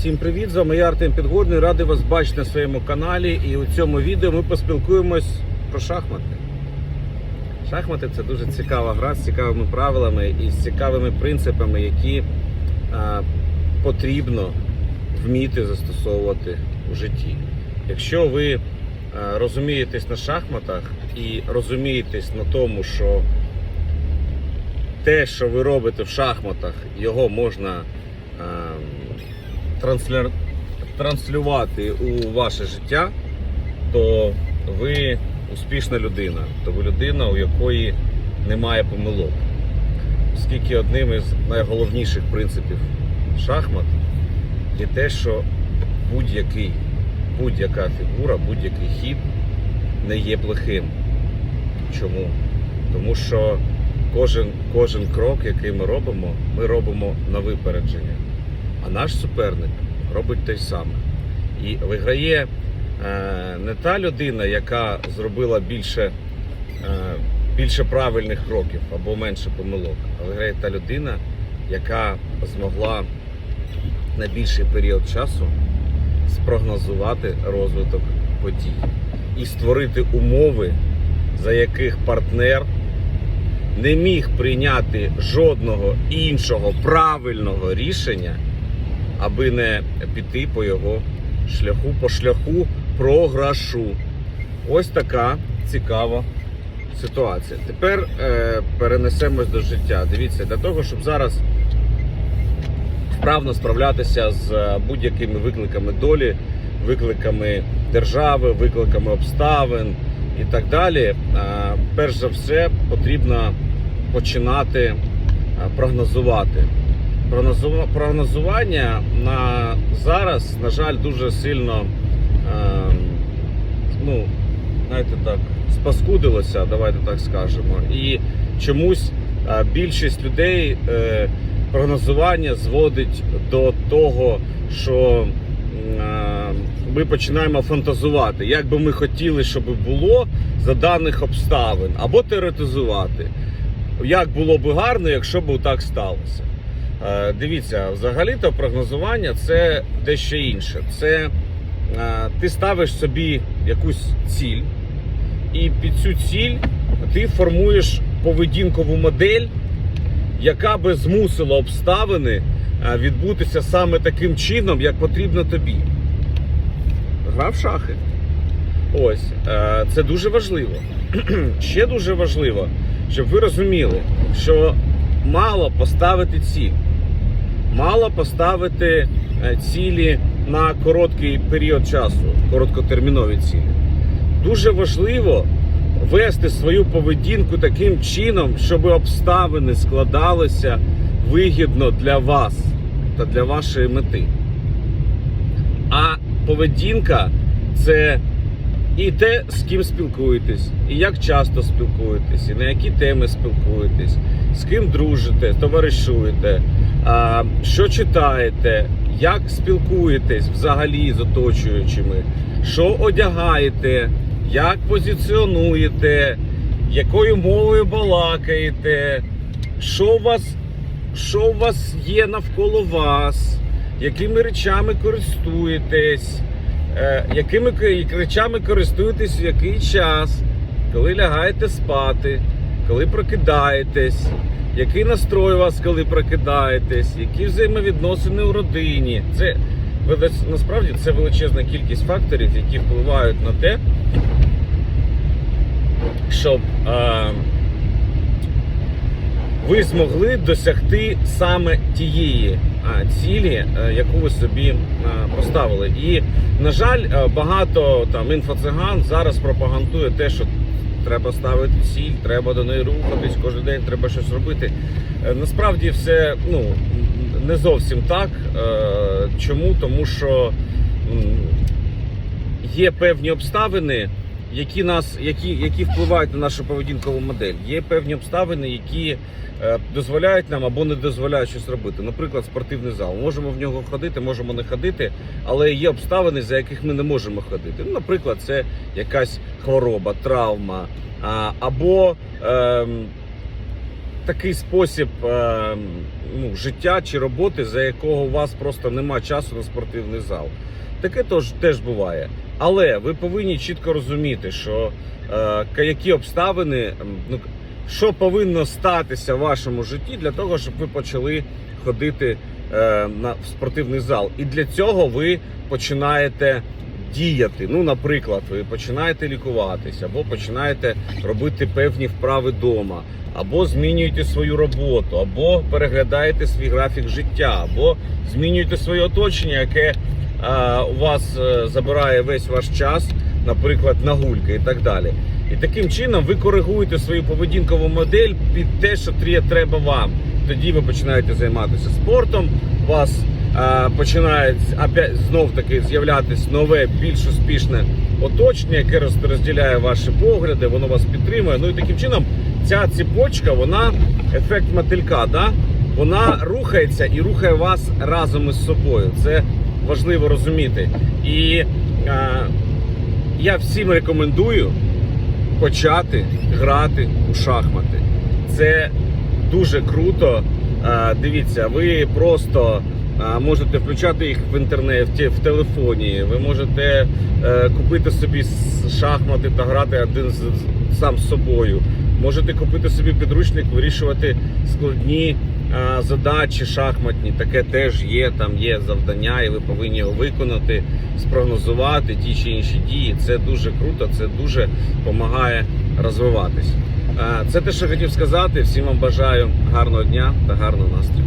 Всім привіт! З вами я Артем Підгорний. Радий вас бачити на своєму каналі. І у цьому відео ми поспілкуємось про шахмати. Шахмати це дуже цікава гра з цікавими правилами і з цікавими принципами, які е, потрібно вміти застосовувати у житті. Якщо ви е, розумієтесь на шахматах і розумієтесь на тому, що те, що ви робите в шахматах, його можна е, трансля... транслювати у ваше життя, то ви успішна людина, то ви людина, у якої немає помилок. Оскільки одним із найголовніших принципів шахмат є те, що будь-який, будь-яка фігура, будь-який хід не є плохим. Чому? Тому що кожен, кожен крок, який ми робимо, ми робимо на випередження. А наш суперник робить те саме. І виграє е, не та людина, яка зробила більше, е, більше правильних кроків або менше помилок, а виграє та людина, яка змогла на більший період часу спрогнозувати розвиток подій і створити умови, за яких партнер не міг прийняти жодного іншого правильного рішення, аби не піти по його шляху, по шляху програшу. Ось така цікава ситуація. Тепер е, перенесемось до життя. Дивіться, для того, щоб зараз вправно справлятися з е, будь-якими викликами долі, викликами держави, викликами обставин і так далі. Е, Перш за все потрібно починати е, прогнозувати. Прогнозува- Прогнозування на зараз, на жаль, дуже сильно е, ну, знаєте так, спаскудилося, давайте так скажемо. І чомусь е, більшість людей е, прогнозування зводить до того, що е, ми починаємо фантазувати, як би ми хотіли, щоб було за даних обставин, або теоретизувати. Як було б гарно, якщо б так сталося. Е, Дивіться, взагалі-то прогнозування це дещо інше. Це е, ти ставиш собі якусь ціль, і під цю ціль ти формуєш поведінкову модель, яка би змусила обставини е, відбутися саме таким чином, як потрібно тобі. Гра в шахи. Ось, це дуже важливо. Ще дуже важливо, щоб ви розуміли, що мало поставити ціль, мало поставити е, цілі на короткий період часу, короткотермінові цілі. Дуже важливо вести свою поведінку таким чином, щоб обставини складалися вигідно для вас та для вашої мети. А поведінка це і те, з ким спілкуєтесь, і як часто спілкуєтесь, і на які теми спілкуєтесь, з ким дружите, товаришуєте, що читаєте, як спілкуєтесь взагалі з оточуючими, що одягаєте, як позиціонуєте, якою мовою балакаєте, що у вас, що у вас є навколо вас, якими речами користуєтесь. Е, якими речами користуєтесь в який час, коли лягаєте спати, коли прокидаєтесь, який настрой у вас, коли прокидаєтесь, які взаємовідносини у родині. Це насправді це величезна кількість факторів, які впливають на те, щоб е, ви змогли досягти саме тієї цілі, е, яку ви собі поставили. І, на жаль, е, багато там інфоциган зараз пропагандує те, що треба ставити ціль, треба до неї рухатись, кожен день треба щось робити. Е, Насправді все ну, не зовсім так. Е, Чому? Тому що є певні обставини, які нас, які, які впливають на нашу поведінкову модель. Є певні обставини, які е, дозволяють нам або не дозволяють щось робити. Наприклад, спортивний зал. Можемо в нього ходити, можемо не ходити, але є обставини, за яких ми не можемо ходити. Ну, наприклад, це якась хвороба, травма, а, або ем, такий спосіб е, ну, життя чи роботи, за якого у вас просто нема часу на спортивний зал. Таке тож теж буває. Але ви повинні чітко розуміти, що е, які обставини, ну що повинно статися в вашому житті для того, щоб ви почали ходити е, на в спортивний зал. І для цього ви починаєте діяти. Ну, наприклад, ви починаєте лікуватися, або починаєте робити певні вправи вдома, або змінюєте свою роботу, або переглядаєте свій графік життя, або змінюєте своє оточення, яке у вас е, забирає весь ваш час, наприклад, нагульки і так далі. І таким чином ви коригуєте свою поведінкову модель під те, що треба вам. Тоді ви починаєте займатися спортом. У вас починає знов таки з'являтися нове, більш успішне оточення, яке розділяє ваші погляди, воно вас підтримує. Ну і таким чином ця ціпочка, вона ефект мотилька, да? вона рухається і рухає вас разом із собою. Це важливо розуміти. І е, я всім рекомендую почати грати у шахмати. Це дуже круто. Е, Дивіться, ви просто е, можете включати їх в інтернеті, в телефоні. Ви можете е, купити собі шахмати та грати один з, сам з собою. Можете купити собі підручник, вирішувати складні задачі шахматні. Таке теж є. Там є завдання, і ви повинні його виконати, спрогнозувати ті чи інші дії. Це дуже круто, це дуже допомагає розвиватись. Це те, що хотів сказати. Всім вам бажаю гарного дня та гарного настрою.